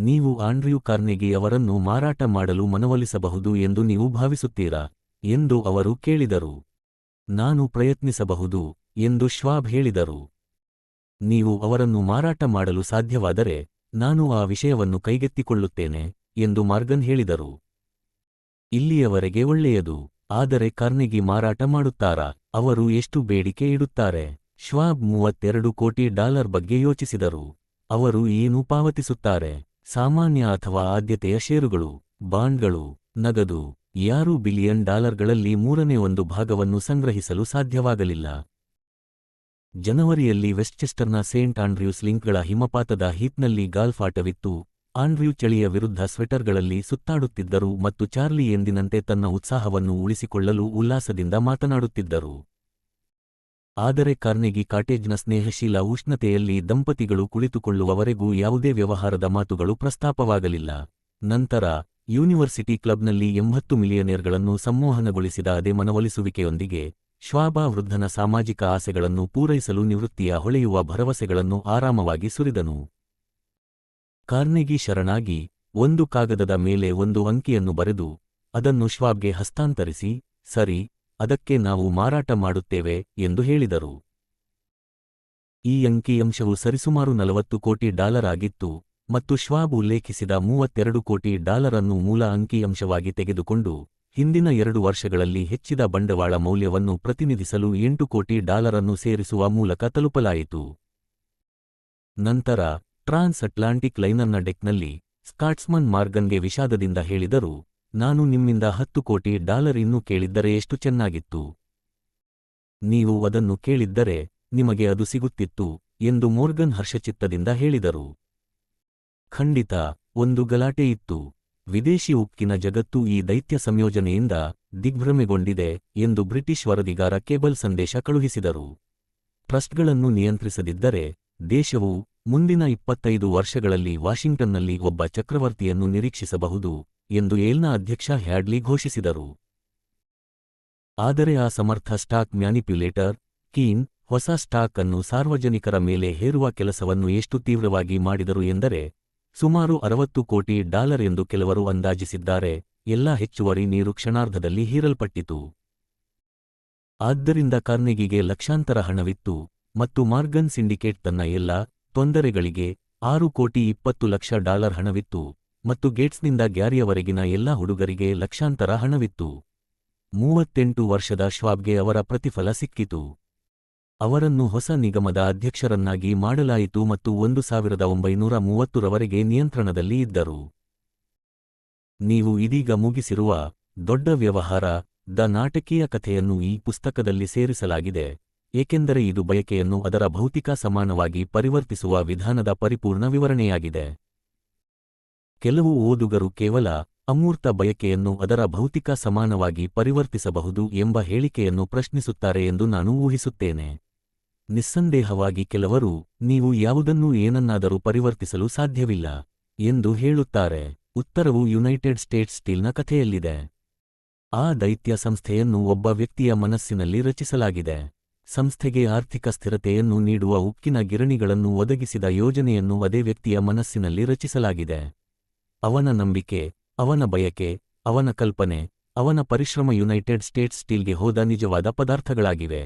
ನೀವು ಆಂಡ್ರ್ಯೂ ಕಾರ್ನೆಗಿ ಅವರನ್ನು ಮಾರಾಟ ಮಾಡಲು ಮನವೊಲಿಸಬಹುದು ಎಂದು ನೀವು ಭಾವಿಸುತ್ತೀರಾ? ಎಂದು ಅವರು ಕೇಳಿದರು. ನಾನು ಪ್ರಯತ್ನಿಸಬಹುದು, ಎಂದು ಶ್ವಾಬ್ ಹೇಳಿದರು. ನೀವು ಅವರನ್ನು ಮಾರಾಟ ಮಾಡಲು ಸಾಧ್ಯವಾದರೆ, ನಾನು ಆ ವಿಷಯವನ್ನು ಕೈಗೆತ್ತಿಕೊಳ್ಳುತ್ತೇನೆ, ಎಂದು ಮಾರ್ಗನ್ ಹೇಳಿದರು. ಇಲ್ಲಿಯವರೆಗೆ ಒಳ್ಳೆಯದು, ಆದರೆ ಕಾರ್ನೆಗಿ ಮಾರಾಟ ಮಾಡುತ್ತಾರಾ? ಅವರು ಎಷ್ಟು ಬೇಡಿಕೆ ಇಡುತ್ತಾರೆ? ಶ್ವಾಬ್ ಮೂವತ್ತೆರಡು ಕೋಟಿ ಡಾಲರ್ ಬಗ್ಗೆ ಯೋಚಿಸಿದರು. ಅವರು ಏನು ಪಾವತಿಸುತ್ತಾರೆ? ಸಾಮಾನ್ಯ ಅಥವಾ ಆದ್ಯತೆಯ ಷೇರುಗಳು, ಬಾಂಡ್ಗಳು, ನಗದು, ಯಾರೂ ಬಿಲಿಯನ್ ಡಾಲರ್ಗಳಲ್ಲಿ ಮೂರನೇ ಒಂದು ಭಾಗವನ್ನು ಸಂಗ್ರಹಿಸಲು ಸಾಧ್ಯವಾಗಲಿಲ್ಲ. ಜನವರಿಯಲ್ಲಿ ವೆಸ್ಟ್ಚೆಸ್ಟರ್ನ ಸೇಂಟ್ ಆಂಡ್ರ್ಯೂಸ್ ಲಿಂಕ್ಗಳ ಹಿಮಪಾತದ ಹೀಪ್ನಲ್ಲಿ ಗಾಲ್ಫ್ ಆಟವಿತ್ತು. ಆಂಡ್ರ್ಯೂ ಚಳಿಯ ವಿರುದ್ಧ ಸ್ವೆಟರ್ಗಳಲ್ಲಿ ಸುತ್ತಾಡುತ್ತಿದ್ದರು ಮತ್ತು ಚಾರ್ಲಿ ಎಂದಿನಂತೆ ತನ್ನ ಉತ್ಸಾಹವನ್ನು ಉಳಿಸಿಕೊಳ್ಳಲು ಉಲ್ಲಾಸದಿಂದ ಮಾತನಾಡುತ್ತಿದ್ದರು. ಆದರೆ ಕಾರ್ನೆಗಿ ಕಾಟೇಜ್ನ ಸ್ನೇಹಶೀಲ ಉಷ್ಣತೆಯಲ್ಲಿ ದಂಪತಿಗಳು ಕುಳಿತುಕೊಳ್ಳುವವರೆಗೂ ಯಾವುದೇ ವ್ಯವಹಾರದ ಮಾತುಗಳು ಪ್ರಸ್ತಾಪವಾಗಲಿಲ್ಲ. ನಂತರ, ಯೂನಿವರ್ಸಿಟಿ ಕ್ಲಬ್ನಲ್ಲಿ ಎಂಬತ್ತು ಮಿಲಿಯನೇರ್ಗಳನ್ನು ಸಂಮೋಹನಗೊಳಿಸಿದ ಅದೇ ಮನವೊಲಿಸುವಿಕೆಯೊಂದಿಗೆ, ಶ್ವಾಬಾ ವೃದ್ಧನ ಸಾಮಾಜಿಕ ಆಸೆಗಳನ್ನು ಪೂರೈಸಲು ನಿವೃತ್ತಿಯ ಹೊಳೆಯುವ ಭರವಸೆಗಳನ್ನು ಆರಾಮವಾಗಿ ಸುರಿದನು. ಕಾರ್ನೆಗಿ ಶರಣಾಗಿ, ಒಂದು ಕಾಗದದ ಮೇಲೆ ಒಂದು ಅಂಕಿಯನ್ನು ಬರೆದು, ಅದನ್ನು ಶ್ವಾಬ್ಗೆ ಹಸ್ತಾಂತರಿಸಿ, ಸರಿ ಅದಕ್ಕೆ ನಾವು ಮಾರಾಟ ಮಾಡುತ್ತೇವೆ ಎಂದು ಹೇಳಿದರು. ಈ ಅಂಕಿಅಂಶವು ಸರಿಸುಮಾರು ನಲವತ್ತು ಕೋಟಿ ಡಾಲರ್ ಆಗಿತ್ತು ಮತ್ತು ಶ್ವಾಬ್ ಉಲ್ಲೇಖಿಸಿದ ಮೂವತ್ತೆರಡು ಕೋಟಿ ಡಾಲರ್ ಅನ್ನು ಮೂಲ ಅಂಕಿಅಂಶವಾಗಿ ತೆಗೆದುಕೊಂಡು ಹಿಂದಿನ ಎರಡು ವರ್ಷಗಳಲ್ಲಿ ಹೆಚ್ಚಿದ ಬಂಡವಾಳ ಮೌಲ್ಯವನ್ನು ಪ್ರತಿನಿಧಿಸಲು ಎಂಟು ಕೋಟಿ ಡಾಲರ್ ಅನ್ನು ಸೇರಿಸುವ ಮೂಲಕ ತಲುಪಲಾಯಿತು. ನಂತರ ಟ್ರಾನ್ಸ್ ಅಟ್ಲಾಂಟಿಕ್ ಲೈನರ್ನ ಡೆಕ್ನಲ್ಲಿ ಸ್ಕಾಟ್ಸ್ಮನ್ ಮಾರ್ಗನ್ಗೆ ವಿಷಾದದಿಂದ ಹೇಳಿದರು. ನಾನು ನಿಮ್ಮಿಂದ ಹತ್ತು ಕೋಟಿ ಡಾಲರ್ ಇನ್ನೂ ಕೇಳಿದ್ದರೆ ಎಷ್ಟು ಚೆನ್ನಾಗಿತ್ತು? ನೀವು ಅದನ್ನು ಕೇಳಿದ್ದರೆ ನಿಮಗೆ ಅದು ಸಿಗುತ್ತಿತ್ತು, ಎಂದು ಮೋರ್ಗನ್ ಹರ್ಷಚಿತ್ತದಿಂದ ಹೇಳಿದರು. ಖಂಡಿತ, ಒಂದು ಗಲಾಟೆ ಇತ್ತು. ವಿದೇಶಿ ಉಕ್ಕಿನ ಜಗತ್ತು ಈ ದೈತ್ಯ ಸಂಯೋಜನೆಯಿಂದ ದಿಗ್ಭ್ರಮೆಗೊಂಡಿದೆ, ಎಂದು ಬ್ರಿಟಿಷ್ ವರದಿಗಾರ ಕೇಬಲ್ ಸಂದೇಶ ಕಳುಹಿಸಿದರು. ಟ್ರಸ್ಟ್ಗಳನ್ನು ನಿಯಂತ್ರಿಸದಿದ್ದರೆ ದೇಶವು ಮುಂದಿನ ಇಪ್ಪತ್ತೈದು ವರ್ಷಗಳಲ್ಲಿ ವಾಷಿಂಗ್ಟನ್ನಲ್ಲಿ ಒಬ್ಬ ಚಕ್ರವರ್ತಿಯನ್ನು ನಿರೀಕ್ಷಿಸಬಹುದು. ಎಂದು ಏಲ್ನ ಅಧ್ಯಕ್ಷ ಹ್ಯಾಡ್ಲಿ ಘೋಷಿಸಿದರು. ಆದರೆ ಆ ಸಮರ್ಥ ಸ್ಟಾಕ್ ಮ್ಯಾನಿಪ್ಯುಲೇಟರ್, ಕೀನ್, ಹೊಸ ಸ್ಟಾಕ್ ಅನ್ನು ಸಾರ್ವಜನಿಕರ ಮೇಲೆ ಹೇರುವ ಕೆಲಸವನ್ನು ಎಷ್ಟು ತೀವ್ರವಾಗಿ ಮಾಡಿದರು ಎಂದರೆ, ಸುಮಾರು ಅರವತ್ತು ಕೋಟಿ ಡಾಲರ್ ಎಂದು ಕೆಲವರು ಅಂದಾಜಿಸಿದ್ದಾರೆ, ಎಲ್ಲಾ ಹೆಚ್ಚುವರಿ ನೀರು ಕ್ಷಣಾರ್ಧದಲ್ಲಿ ಹೀರಲ್ಪಟ್ಟಿತು. ಆದ್ದರಿಂದ ಕಾರ್ನೆಗಿಗೆ ಲಕ್ಷಾಂತರ ಹಣವಿತ್ತು, ಮತ್ತು ಮಾರ್ಗನ್ ಸಿಂಡಿಕೇಟ್ ತನ್ನ ಎಲ್ಲ ತೊಂದರೆಗಳಿಗೆ ಆರು ಕೋಟಿ ಇಪ್ಪತ್ತು ಲಕ್ಷ ಡಾಲರ್ ಹಣವಿತ್ತು. ಮತ್ತು ಗೇಟ್ಸ್ನಿಂದ ಗ್ಯಾರಿಯವರೆಗಿನ ಎಲ್ಲಾ ಹುಡುಗರಿಗೆ ಲಕ್ಷಾಂತರ ಹಣವಿತ್ತು. ಮೂವತ್ತೆಂಟು ವರ್ಷದ ಶ್ವಾಬ್ಗೆ ಅವರ ಪ್ರತಿಫಲ ಸಿಕ್ಕಿತು. ಅವರನ್ನು ಹೊಸ ನಿಗಮದ ಅಧ್ಯಕ್ಷರನ್ನಾಗಿ ಮಾಡಲಾಯಿತು ಮತ್ತು ಒಂದು ಸಾವಿರದ ಒಂಬೈನೂರ ಮೂವತ್ತರವರೆಗೆ ನಿಯಂತ್ರಣದಲ್ಲಿ ಇದ್ದರು. ನೀವು ಇದೀಗ ಮುಗಿಸಿರುವ ದೊಡ್ಡ ವ್ಯವಹಾರ, ದ ನಾಟಕೀಯ ಕಥೆಯನ್ನು ಈ ಪುಸ್ತಕದಲ್ಲಿ ಸೇರಿಸಲಾಗಿದೆ, ಏಕೆಂದರೆ ಇದು ಬಯಕೆಯನ್ನು ಅದರ ಭೌತಿಕ ಸಮಾನವಾಗಿ ಪರಿವರ್ತಿಸುವ ವಿಧಾನದ ಪರಿಪೂರ್ಣ ವಿವರಣೆಯಾಗಿದೆ. ಕೆಲವು ಓದುಗರು ಕೇವಲ ಅಮೂರ್ತ ಬಯಕೆಯನ್ನು ಅದರ ಭೌತಿಕ ಸಮಾನವಾಗಿ ಪರಿವರ್ತಿಸಬಹುದು ಎಂಬ ಹೇಳಿಕೆಯನ್ನು ಪ್ರಶ್ನಿಸುತ್ತಾರೆ ಎಂದು ನಾನು ಊಹಿಸುತ್ತೇನೆ. ನಿಸ್ಸಂದೇಹವಾಗಿ ಕೆಲವರು, ನೀವು ಯಾವುದನ್ನೂ ಏನನ್ನಾದರೂ ಪರಿವರ್ತಿಸಲು ಸಾಧ್ಯವಿಲ್ಲ ಎಂದು ಹೇಳುತ್ತಾರೆ. ಉತ್ತರವು ಯುನೈಟೆಡ್ ಸ್ಟೇಟ್ಸ್ ಸ್ಟೀಲ್ನ ಕಥೆಯಲ್ಲಿದೆ. ಆ ದೈತ್ಯ ಸಂಸ್ಥೆಯನ್ನು ಒಬ್ಬ ವ್ಯಕ್ತಿಯ ಮನಸ್ಸಿನಲ್ಲಿ ರಚಿಸಲಾಗಿದೆ. ಸಂಸ್ಥೆಗೆ ಆರ್ಥಿಕ ಸ್ಥಿರತೆಯನ್ನು ನೀಡುವ ಉಕ್ಕಿನ ಗಿರಣಿಗಳನ್ನು ಒದಗಿಸಿದ ಯೋಜನೆಯನ್ನು ಅದೇ ವ್ಯಕ್ತಿಯ ಮನಸ್ಸಿನಲ್ಲಿ ರಚಿಸಲಾಗಿದೆ. ಅವನ ನಂಬಿಕೆ, ಅವನ ಬಯಕೆ, ಅವನ ಕಲ್ಪನೆ, ಅವನ ಪರಿಶ್ರಮ ಯುನೈಟೆಡ್ ಸ್ಟೇಟ್ಸ್ ಸ್ಟೀಲ್ಗೆ ಹೋದ ನಿಜವಾದ ಪದಾರ್ಥಗಳಾಗಿವೆ.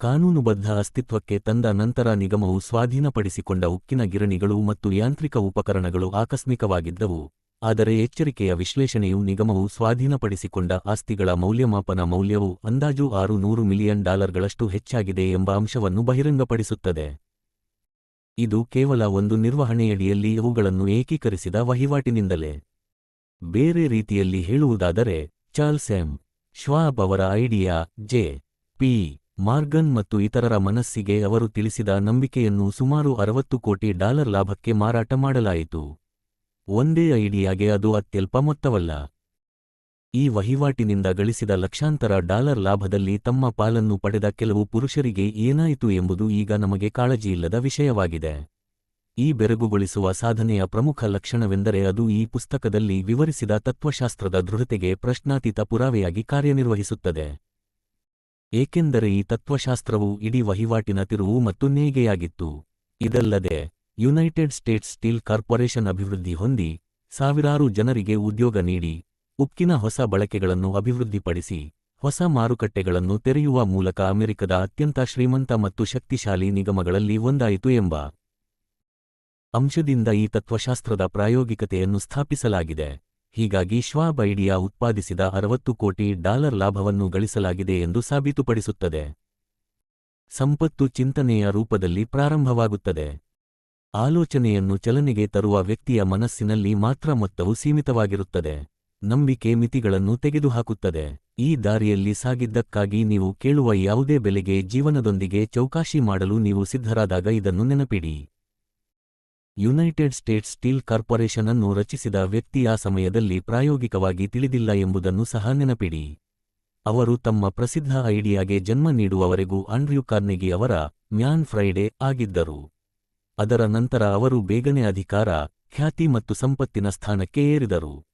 ಕಾನೂನುಬದ್ಧ ಅಸ್ತಿತ್ವಕ್ಕೆ ತಂದ ನಂತರ ನಿಗಮವು ಸ್ವಾಧೀನಪಡಿಸಿಕೊಂಡ ಉಕ್ಕಿನ ಗಿರಣಿಗಳು ಮತ್ತು ಯಾಂತ್ರಿಕ ಉಪಕರಣಗಳು ಆಕಸ್ಮಿಕವಾಗಿದ್ದವು, ಆದರೆ ಎಚ್ಚರಿಕೆಯ ವಿಶ್ಲೇಷಣೆಯು ನಿಗಮವು ಸ್ವಾಧೀನಪಡಿಸಿಕೊಂಡ ಆಸ್ತಿಗಳ ಮೌಲ್ಯಮಾಪನ ಮೌಲ್ಯವು ಅಂದಾಜು ಆರು ನೂರು ಮಿಲಿಯನ್ ಡಾಲರ್ಗಳಷ್ಟು ಹೆಚ್ಚಾಗಿದೆ ಎಂಬ ಅಂಶವನ್ನು ಬಹಿರಂಗಪಡಿಸುತ್ತದೆ. ಇದು ಕೇವಲ ಒಂದು ನಿರ್ವಹಣೆಯಡಿಯಲ್ಲಿ ಇವುಗಳನ್ನು ಏಕೀಕರಿಸಿದ ವಹಿವಾಟಿನಿಂದಲೇ. ಬೇರೆ ರೀತಿಯಲ್ಲಿ ಹೇಳುವುದಾದರೆ, ಚಾರ್ಲ್ಸ್ ಎಂ. ಶ್ವಾಬ್ ಅವರ ಐಡಿಯಾ, ಜೆ. ಪಿ. ಮಾರ್ಗನ್ ಮತ್ತು ಇತರರ ಮನಸ್ಸಿಗೆ ಅವರು ತಿಳಿಸಿದ ನಂಬಿಕೆಯನ್ನು ಸುಮಾರು ಅರವತ್ತು ಕೋಟಿ ಡಾಲರ್ ಲಾಭಕ್ಕೆ ಮಾರಾಟ ಮಾಡಲಾಯಿತು. ಒಂದೇ ಐಡಿಯಾಗೆ ಅದು ಅತ್ಯಲ್ಪ ಮೊತ್ತವಲ್ಲ. ಈ ವಹಿವಾಟಿನಿಂದ ಗಳಿಸಿದ ಲಕ್ಷಾಂತರ ಡಾಲರ್ ಲಾಭದಲ್ಲಿ ತಮ್ಮ ಪಾಲನ್ನು ಪಡೆದ ಕೆಲವು ಪುರುಷರಿಗೆ ಏನಾಯಿತು ಎಂಬುದು ಈಗ ನಮಗೆ ಕಾಳಜಿಯಿಲ್ಲದ ವಿಷಯವಾಗಿದೆ. ಈ ಬೆರಗುಗೊಳಿಸುವ ಸಾಧನೆಯ ಪ್ರಮುಖ ಲಕ್ಷಣವೆಂದರೆ ಅದು ಈ ಪುಸ್ತಕದಲ್ಲಿ ವಿವರಿಸಿದ ತತ್ವಶಾಸ್ತ್ರದ ದೃಢತೆಗೆ ಪ್ರಶ್ನಾತೀತ ಪುರಾವೆಯಾಗಿ ಕಾರ್ಯನಿರ್ವಹಿಸುತ್ತದೆ. ಏಕೆಂದರೆ ಈ ತತ್ವಶಾಸ್ತ್ರವು ಇಡೀ ವಹಿವಾಟಿನ ತಿರುವು ಮತ್ತು ನೇಯ್ಗೆಯಾಗಿತ್ತು. ಇದಲ್ಲದೆ, ಯುನೈಟೆಡ್ ಸ್ಟೇಟ್ಸ್ ಸ್ಟೀಲ್ ಕಾರ್ಪೊರೇಷನ್ ಅಭಿವೃದ್ಧಿ ಹೊಂದಿ, ಸಾವಿರಾರು ಜನರಿಗೆ ಉದ್ಯೋಗ ನೀಡಿ ಉಕ್ಕಿನ ಹೊಸ ಬಳಕೆಗಳನ್ನು ಅಭಿವೃದ್ಧಿಪಡಿಸಿ, ಹೊಸ ಮಾರುಕಟ್ಟೆಗಳನ್ನು ತೆರೆಯುವ ಮೂಲಕ ಅಮೆರಿಕದ ಅತ್ಯಂತ ಶ್ರೀಮಂತ ಮತ್ತು ಶಕ್ತಿಶಾಲಿ ನಿಗಮಗಳಲ್ಲಿ ಒಂದಾಯಿತು ಎಂಬ ಅಂಶದಿಂದ ಈ ತತ್ವಶಾಸ್ತ್ರದ ಪ್ರಾಯೋಗಿಕತೆಯನ್ನು ಸ್ಥಾಪಿಸಲಾಗಿದೆ. ಹೀಗಾಗಿ ಶ್ವಾಬ್ ಐಡಿಯಾ ಉತ್ಪಾದಿಸಿದ ಅರವತ್ತು ಕೋಟಿ ಡಾಲರ್ ಲಾಭವನ್ನು ಗಳಿಸಲಾಗಿದೆ ಎಂದು ಸಾಬೀತುಪಡಿಸುತ್ತದೆ. ಸಂಪತ್ತು ಚಿಂತನೆಯ ರೂಪದಲ್ಲಿ ಪ್ರಾರಂಭವಾಗುತ್ತದೆ. ಆಲೋಚನೆಯನ್ನು ಚಲನೆಗೆ ತರುವ ವ್ಯಕ್ತಿಯ ಮನಸ್ಸಿನಲ್ಲಿ ಮಾತ್ರ ಮೊತ್ತವು ಸೀಮಿತವಾಗಿರುತ್ತದೆ. ನಂಬಿಕೆ ಮಿತಿಗಳನ್ನು ತೆಗೆದುಹಾಕುತ್ತದೆ. ಈ ದಾರಿಯಲ್ಲಿ ಸಾಗಿದ್ದಕ್ಕಾಗಿ ನೀವು ಕೇಳುವ ಯಾವುದೇ ಬೆಲೆಗೆ ಜೀವನದೊಂದಿಗೆ ಚೌಕಾಶಿ ಮಾಡಲು ನೀವು ಸಿದ್ಧರಾದಾಗ ಇದನ್ನು ನೆನಪಿಡಿ. ಯುನೈಟೆಡ್ ಸ್ಟೇಟ್ಸ್ ಸ್ಟೀಲ್ ಕಾರ್ಪೊರೇಷನ್ ಅನ್ನು ರಚಿಸಿದ ವ್ಯಕ್ತಿ ಆ ಸಮಯದಲ್ಲಿ ಪ್ರಾಯೋಗಿಕವಾಗಿ ತಿಳಿದಿಲ್ಲ ಎಂಬುದನ್ನು ಸಹ ನೆನಪಿಡಿ. ಅವರು ತಮ್ಮ ಪ್ರಸಿದ್ಧ ಐಡಿಯಾಗೆ ಜನ್ಮ ನೀಡುವವರೆಗೂ ಆಂಡ್ರ್ಯೂ ಕಾರ್ನೆಗಿ ಅವರ ಮ್ಯಾನ್ ಫ್ರೈಡೆ ಆಗಿದ್ದರು. ಅದರ ನಂತರ ಅವರು ಬೇಗನೆ ಅಧಿಕಾರ, ಖ್ಯಾತಿ ಮತ್ತು ಸಂಪತ್ತಿನ ಸ್ಥಾನಕ್ಕೆ ಏರಿದರು.